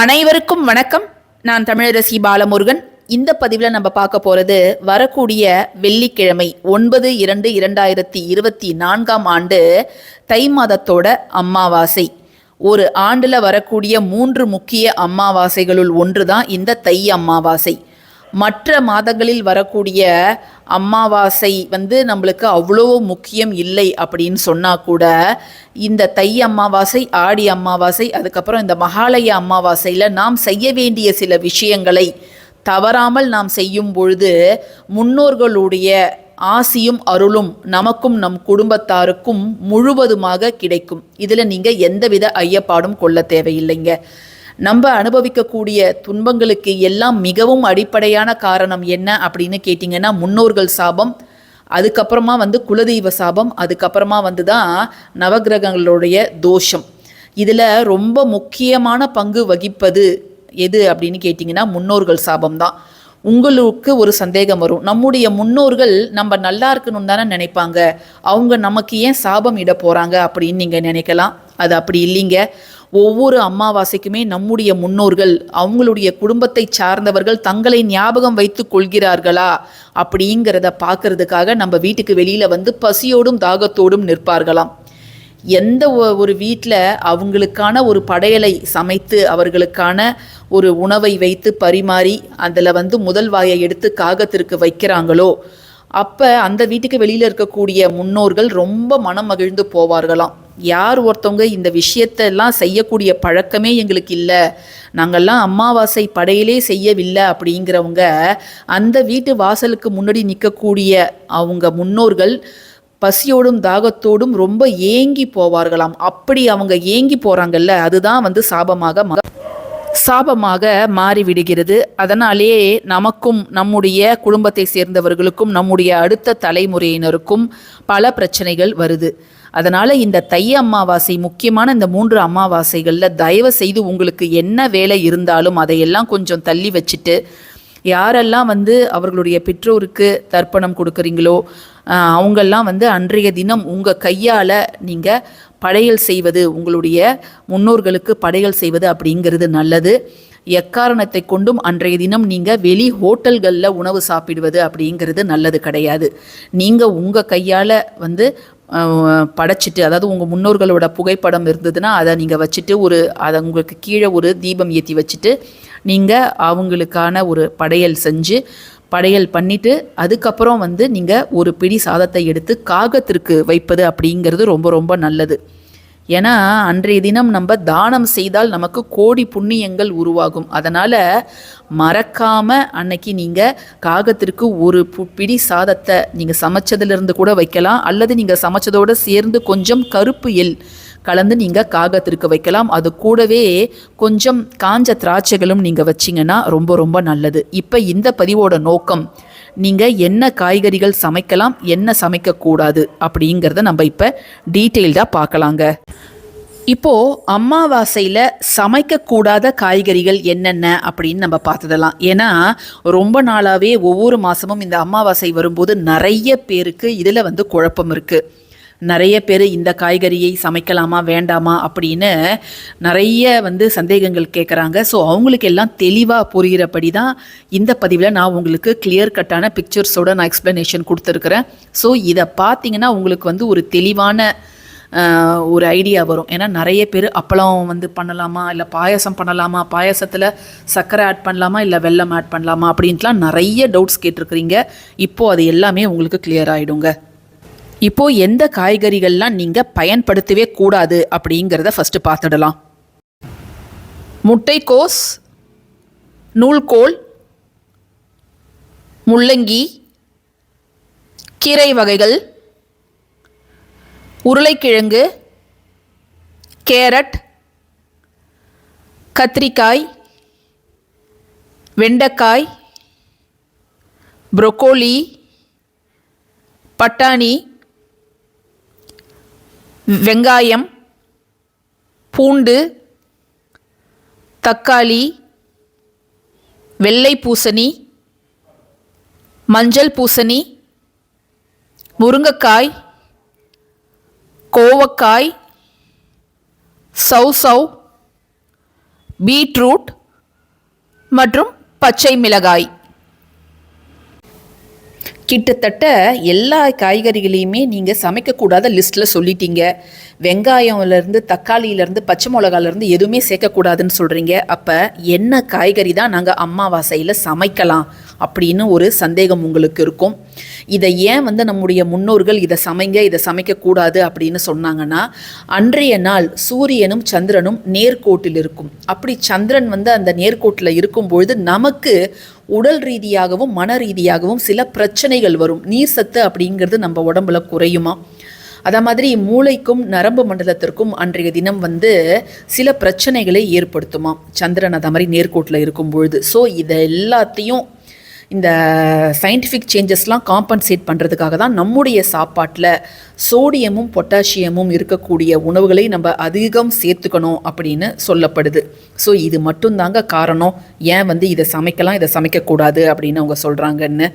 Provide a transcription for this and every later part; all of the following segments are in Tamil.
அனைவருக்கும் வணக்கம். நான் தமிழரசி பாலமுருகன். இந்த பதிவில் நம்ம பார்க்க போகிறது வரக்கூடிய வெள்ளிக்கிழமை ஒன்பது இரண்டு இரண்டாயிரத்தி இருபத்தி நான்காம் ஆண்டு தை மாதத்தோட அம்மாவாசை ஒரு ஆண்டில் வரக்கூடிய மூன்று முக்கிய அம்மாவாசைகளுள் ஒன்று தான் இந்த தை அம்மாவாசை மற்ற மாதங்களில் வரக்கூடிய அமாவாசை வந்து நம்மளுக்கு அவ்வளோ முக்கியம் இல்லை அப்படின்னு சொன்னால் கூட இந்த தை அமாவாசை ஆடி அமாவாசை அதுக்கப்புறம் இந்த மகாலய அமாவாசையில் நாம் செய்ய வேண்டிய சில விஷயங்களை தவறாமல் நாம் செய்யும் பொழுது முன்னோர்களுடைய ஆசியும் அருளும் நமக்கும் நம் குடும்பத்தாருக்கும் முழுவதுமாக கிடைக்கும். இதில் நீங்கள் எந்தவித ஐயப்பாடும் கொள்ள தேவையில்லைங்க. நம்ம அனுபவிக்கக்கூடிய துன்பங்களுக்கு எல்லாம் மிகவும் அடிப்படையான காரணம் என்ன அப்படின்னு கேட்டிங்கன்னா முன்னோர்கள் சாபம் அதுக்கப்புறமா வந்து குலதெய்வ சாபம் அதுக்கப்புறமா வந்து தான் நவகிரகங்களுடைய தோஷம். இதில் ரொம்ப முக்கியமான பங்கு வகிப்பது எது அப்படின்னு கேட்டிங்கன்னா முன்னோர்கள் சாபம் தான். உங்களுக்கு ஒரு சந்தேகம் வரும். நம்முடைய முன்னோர்கள் நம்ம நல்லா இருக்கணும்னு தானே நினைப்பாங்க. அவங்க நமக்கு ஏன் சாபம் இட போகிறாங்க அப்படின்னு நீங்கள் நினைக்கலாம். அது அப்படி இல்லைங்க. ஒவ்வொரு அமாவாசைக்குமே நம்முடைய முன்னோர்கள் அவங்களுடைய குடும்பத்தை சார்ந்தவர்கள் தங்களை ஞாபகம் வைத்து கொள்கிறார்களா? அப்படிங்கிறத பார்க்கறதுக்காக நம்ம வீட்டுக்கு வெளியில் வந்து பசியோடும் தாகத்தோடும் நிற்பார்களாம். எந்த ஒ- ஒரு வீட்டில் அவங்களுக்கான ஒரு படையலை சமைத்து அவர்களுக்கான ஒரு உணவை வைத்து பரிமாறி அதில் வந்து முதல் வாயை எடுத்து காகத்திற்கு வைக்கிறாங்களோ அப்போ அந்த வீட்டுக்கு வெளியில் இருக்கக்கூடிய முன்னோர்கள் ரொம்ப மனம் மகிழ்ந்து போவார்களாம். யார் ஒருத்தவங்க இந்த விஷயத்தெல்லாம் செய்யக்கூடிய பழக்கமே எங்களுக்கு இல்லை. நாங்கள்லாம் அமாவாசை படையிலே செய்யவில்லை அப்படிங்கிறவங்க அந்த வீட்டு வாசலுக்கு முன்னாடி நிற்கக்கூடிய அவங்க முன்னோர்கள் பசியோடும் தாகத்தோடும் ரொம்ப ஏங்கி போவார்களாம். அப்படி அவங்க ஏங்கி போகிறாங்கல்ல அதுதான் வந்து சாபமாக ம- சாபமாக மாறிவிடுகிறது. அதனாலே நமக்கும் நம்முடைய குடும்பத்தை சேர்ந்தவர்களுக்கும் நம்முடைய அடுத்த தலைமுறையினருக்கும் பல பிரச்சனைகள் வருது. அதனால் இந்த தை அமாவாசை முக்கியமான இந்த மூன்று அமாவாசைகளில் தயவு செய்து உங்களுக்கு என்ன வேலை இருந்தாலும் அதையெல்லாம் கொஞ்சம் தள்ளி வச்சுட்டு யாரெல்லாம் வந்து அவர்களுடைய பெற்றோருக்கு தர்ப்பணம் கொடுக்குறீங்களோ அவங்கெல்லாம் வந்து அன்றைய தினம் உங்கள் கையால் நீங்கள் படையல் செய்வது உங்களுடைய முன்னோர்களுக்கு படையல் செய்வது அப்படிங்கிறது நல்லது. எக்காரணத்தை கொண்டும் அன்றைய தினம் நீங்கள் வெளி ஹோட்டல்களில் உணவு சாப்பிடுவது அப்படிங்கிறது நல்லது கிடையாது. நீங்கள் உங்கள் கையால் வந்து படைச்சிட்டு அதாவது உங்கள் முன்னோர்களோட புகைப்படம் இருந்ததுன்னா அதை நீங்கள் வச்சுட்டு ஒரு அதை உங்களுக்கு கீழே ஒரு தீபம் ஏற்றி வச்சுட்டு நீங்கள் அவங்களுக்கான ஒரு படையல் செஞ்சு படையல் பண்ணிட்டு அதுக்கப்புறம் வந்து நீங்கள் ஒரு பிடி சாதத்தை எடுத்து காகத்திற்கு வைப்பது அப்படிங்கிறது ரொம்ப ரொம்ப நல்லது. ஏன்னா அன்றைய தினம் நம்ம தானம் செய்தால் நமக்கு கோடி புண்ணியங்கள் உருவாகும். அதனால் மறக்காமல் அன்னைக்கு நீங்கள் காகத்திற்கு ஒரு பு- பிடி சாதத்தை நீங்கள் சமைச்சதுலேருந்து கூட வைக்கலாம். அல்லது நீங்கள் சமைச்சதோடு சேர்ந்து கொஞ்சம் கருப்பு எல் கலந்து நீங்கள் காகத்திற்கு வைக்கலாம். அது கூடவே கொஞ்சம் காஞ்ச திராட்சைகளும் நீங்கள் வச்சிங்கன்னா ரொம்ப ரொம்ப நல்லது. இப்போ இந்த பதிவோட நோக்கம் நீங்கள் என்ன காய்கறிகள் சமைக்கலாம் என்ன சமைக்கக்கூடாது அப்படிங்கிறத நம்ம இப்போ டீட்டெயில்டாக பார்க்கலாங்க. இப்போது அமாவாசையில் சமைக்கக்கூடாத காய்கறிகள் என்னென்ன அப்படின்னு நம்ம பார்த்துடலாம். ஏன்னா ரொம்ப நாளாகவே ஒவ்வொரு மாதமும் இந்த அமாவாசை வரும்போது நிறைய பேருக்கு இதில் வந்து குழப்பம் இருக்குது நிறைய பேர் இந்த காய்கறியை சமைக்கலாமா வேண்டாமா அப்படின்னு நிறைய வந்து சந்தேகங்கள் கேட்குறாங்க ஸோ அவங்களுக்கு எல்லாம் தெளிவாக புரிகிறபடி தான் இந்த பதிவில் நான் உங்களுக்கு கிளியர் கட்டான பிக்சர்ஸோட நான் எக்ஸ்ப்ளனேஷன் கொடுத்துருக்குறேன். ஸோ இதை பார்த்தீங்கன்னா உங்களுக்கு வந்து ஒரு தெளிவான ஒரு ஐடியா வரும். ஏன்னா நிறைய பேர் அப்பளம் வந்து பண்ணலாமா இல்லை பாயசம் பண்ணலாமா பாயாசத்தில் சர்க்கரை ஆட் பண்ணலாமா இல்லை வெல்லம் ஆட் பண்ணலாமா அப்படின்ட்டுலாம் நிறைய டவுட்ஸ் கேட்டிருக்கிறீங்க. இப்போது அது எல்லாமே உங்களுக்கு கிளியர் ஆகிடுங்க இப்போ எந்த காய்கறிகள்லாம் நீங்கள் பயன்படுத்தவே கூடாது அப்படிங்கிறத ஃபஸ்ட்டு பார்த்துடலாம். முட்டைக்கோஸ் நூல்கோல் முள்ளங்கி கீரை வகைகள் உருளைக்கிழங்கு கேரட் கத்திரிக்காய் வெண்டைக்காய் புரொக்கோலி பட்டாணி வெங்காயம் பூண்டு தக்காளி வெள்ளை பூசணி மஞ்சள் பூசணி முருங்கைக்காய் கோவக்காய் சௌசௌ பீட்ரூட் மற்றும் பச்சை மிளகாய். கிட்டத்தட்ட எல்லா காய்கறிகளையுமே நீங்கள் சமைக்கக்கூடாத லிஸ்ட்டில் சொல்லிட்டீங்க. வெங்காயம்லேருந்து தக்காளியிலேருந்து பச்சை மிளகாலேருந்து எதுவுமே சேர்க்கக்கூடாதுன்னு சொல்கிறீங்க அப்போ என்ன காய்கறி தான் நாங்கள் அம்மாவாசையில் சமைக்கலாம் அப்படின்னு ஒரு சந்தேகம் உங்களுக்கு இருக்கும். இதை ஏன் வந்து நம்முடைய முன்னோர்கள் இதை சமைங்க இதை சமைக்கக்கூடாது அப்படின்னு சொன்னாங்கன்னா அன்றைய நாள் சூரியனும் சந்திரனும் நேர்கோட்டில் இருக்கும். அப்படி சந்திரன் வந்து அந்த நேர்கோட்டில் இருக்கும்பொழுது நமக்கு உடல் ரீதியாகவும் மன ரீதியாகவும் சில பிரச்சனைகள் வரும். நீர் சத்து அப்படிங்கிறது நம்ம உடம்புல குறையுமா? அதே மாதிரி மூளைக்கும் நரம்பு மண்டலத்திற்கும் அன்றைய தினம் வந்து சில பிரச்சனைகளை ஏற்படுத்துமா? சந்திரன் அதை மாதிரி நேர்கோட்டில் இருக்கும் பொழுது ஸோ இதை எல்லாத்தையும் இந்த சயின்டிஃபிக் சேஞ்சஸ்லாம் காம்பன்சேட் பண்ணுறதுக்காக தான் நம்முடைய சாப்பாட்டில் சோடியமும் பொட்டாசியமும் இருக்கக்கூடிய உணவுகளை நம்ம அதிகம் சேர்த்துக்கணும் அப்படின்னு சொல்லப்படுது. ஸோ இது மட்டும்தாங்க காரணம். ஏன் வந்து இதை சமைக்கலாம் இதை சமைக்கக்கூடாது அப்படின்னு அவங்க சொல்கிறாங்கன்னு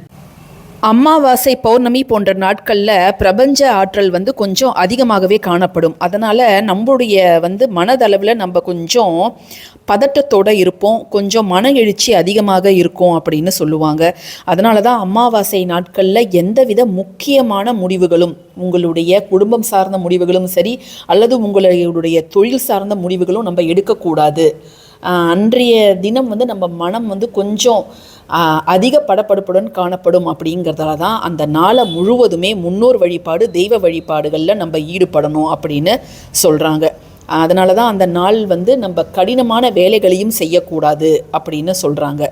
அமாவாசை பௌர்ணமி போன்ற நாட்களில் பிரபஞ்ச ஆற்றல் வந்து கொஞ்சம் அதிகமாகவே காணப்படும். அதனால் நம்மளுடைய வந்து மனதளவில் நம்ம கொஞ்சம் பதட்டத்தோடு இருப்போம். கொஞ்சம் மன எழுச்சி அதிகமாக இருக்கும் அப்படின்னு சொல்லுவாங்க. அதனால தான் அமாவாசை நாட்களில் எந்தவித முக்கியமான முடிவுகளும் உங்களுடைய குடும்பம் சார்ந்த முடிவுகளும் சரி அல்லது உங்களுடைய தொழில் சார்ந்த முடிவுகளும் நம்ம எடுக்கக்கூடாது. அன்றைய தினம் வந்து நம்ம மனம் வந்து கொஞ்சம் அதிக படப்படுப்புடன் காணப்படும் அப்படிங்கிறதால தான் அந்த நாளை முழுவதுமே முன்னோர் வழிபாடு தெய்வ வழிபாடுகளில் நம்ம ஈடுபடணும் அப்படின்னு சொல்கிறாங்க அதனால தான் அந்த நாள் வந்து நம்ம கடினமான வேலைகளையும் செய்யக்கூடாது அப்படின்னு சொல்கிறாங்க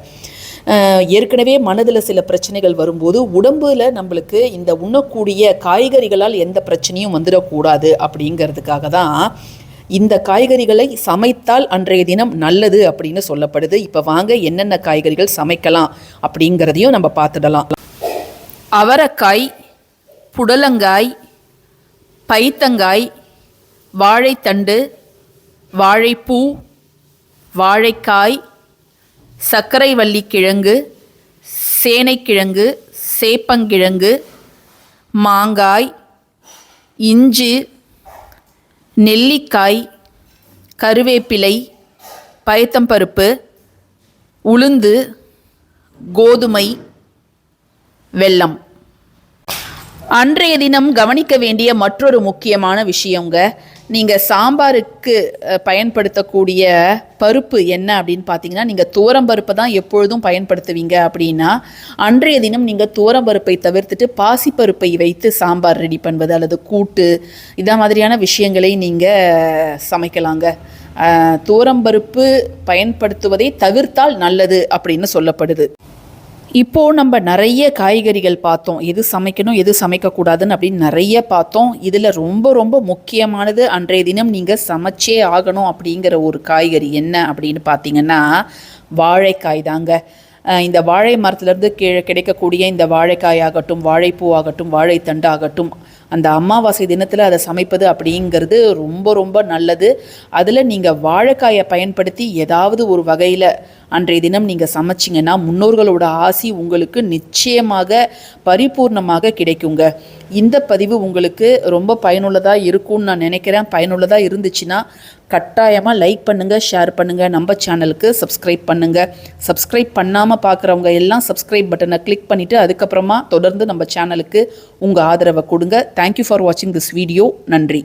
ஏற்கனவே மனதில் சில பிரச்சனைகள் வரும்போது உடம்பில் நம்மளுக்கு இந்த உண்ணக்கூடிய காய்கறிகளால் எந்த பிரச்சனையும் வந்துடக்கூடாது அப்படிங்கிறதுக்காக தான் இந்த காய்கறிகளை சமைத்தால் அன்றைய தினம் நல்லது அப்படின்னு சொல்லப்படுது. இப்போ வாங்க என்னென்ன காய்கறிகள் சமைக்கலாம் அப்படிங்கிறதையும் நம்ம பார்த்துடலாம். அவரக்காய் புடலங்காய் பைத்தங்காய் வாழைத்தண்டு வாழைப்பூ வாழைக்காய் சர்க்கரை வள்ளி கிழங்கு சேனைக்கிழங்கு சேப்பங்கிழங்கு மாங்காய் இஞ்சி நெல்லிக்காய் கருவேப்பிலை பயத்தம்பருப்பு உளுந்து கோதுமை வெல்லம். அன்றைய தினம் கவனிக்க வேண்டிய மற்றொரு முக்கியமான விஷயங்க நீங்கள் சாம்பாருக்கு பயன்படுத்தக்கூடிய பருப்பு என்ன அப்படின்னு பார்த்தீங்கன்னா நீங்கள் தோரம்பருப்பை தான் எப்பொழுதும் பயன்படுத்துவீங்க அப்படின்னா அன்றைய தினம் நீங்கள் தோரம்பருப்பை தவிர்த்துட்டு பாசிப்பருப்பை வைத்து சாம்பார் ரெடி பண்ணுவது அல்லது கூட்டு இதை மாதிரியான விஷயங்களை நீங்கள் சமைக்கலாங்க. தோரம்பருப்பு பயன்படுத்துவதை தவிர்த்தால் நல்லது அப்படின்னு சொல்லப்படுது. இப்போது நம்ம நிறைய காய்கறிகள் பார்த்தோம். எது சமைக்கணும் எது சமைக்கக்கூடாதுன்னு அப்படின்னு நிறைய பார்த்தோம். இதில் ரொம்ப ரொம்ப முக்கியமானது அன்றைய தினம் நீங்கள் சமைச்சே ஆகணும் அப்படிங்கிற ஒரு காய்கறி என்ன அப்படின்னு பார்த்தீங்கன்னா வாழைக்காய் தாங்க. இந்த வாழை மரத்துலேருந்து கீழே கிடைக்கக்கூடிய இந்த வாழைக்காய் ஆகட்டும் வாழைப்பூ ஆகட்டும் வாழைத்தண்டு ஆகட்டும் அந்த அமாவாசை தினத்தில் அதை சமைப்பது அப்படிங்கிறது ரொம்ப ரொம்ப நல்லது. அதில் நீங்கள் வாழைக்காயை பயன்படுத்தி ஏதாவது ஒரு வகையில் அன்றைய தினம் நீங்கள் சமைச்சிங்கன்னா முன்னோர்களோட ஆசி உங்களுக்கு நிச்சயமாக பரிபூர்ணமாக கிடைக்குங்க. இந்த பதிவு உங்களுக்கு ரொம்ப பயனுள்ளதாக இருக்கும்னு நான் நினைக்கிறேன். பயனுள்ளதாக இருந்துச்சுன்னா கட்டாயமாக லைக் பண்ணுங்கள் ஷேர் பண்ணுங்கள் நம்ம சேனலுக்கு சப்ஸ்கிரைப் பண்ணுங்கள் சப்ஸ்கிரைப் பண்ணாமல் பார்க்குறவங்க எல்லாம் சப்ஸ்கிரைப் பட்டனை கிளிக் பண்ணிவிட்டு அதுக்கப்புறமா தொடர்ந்து நம்ம சேனலுக்கு உங்கள் ஆதரவை கொடுங்க. தேங்க்யூ ஃபார் வாட்சிங் திஸ் வீடியோ நன்றி.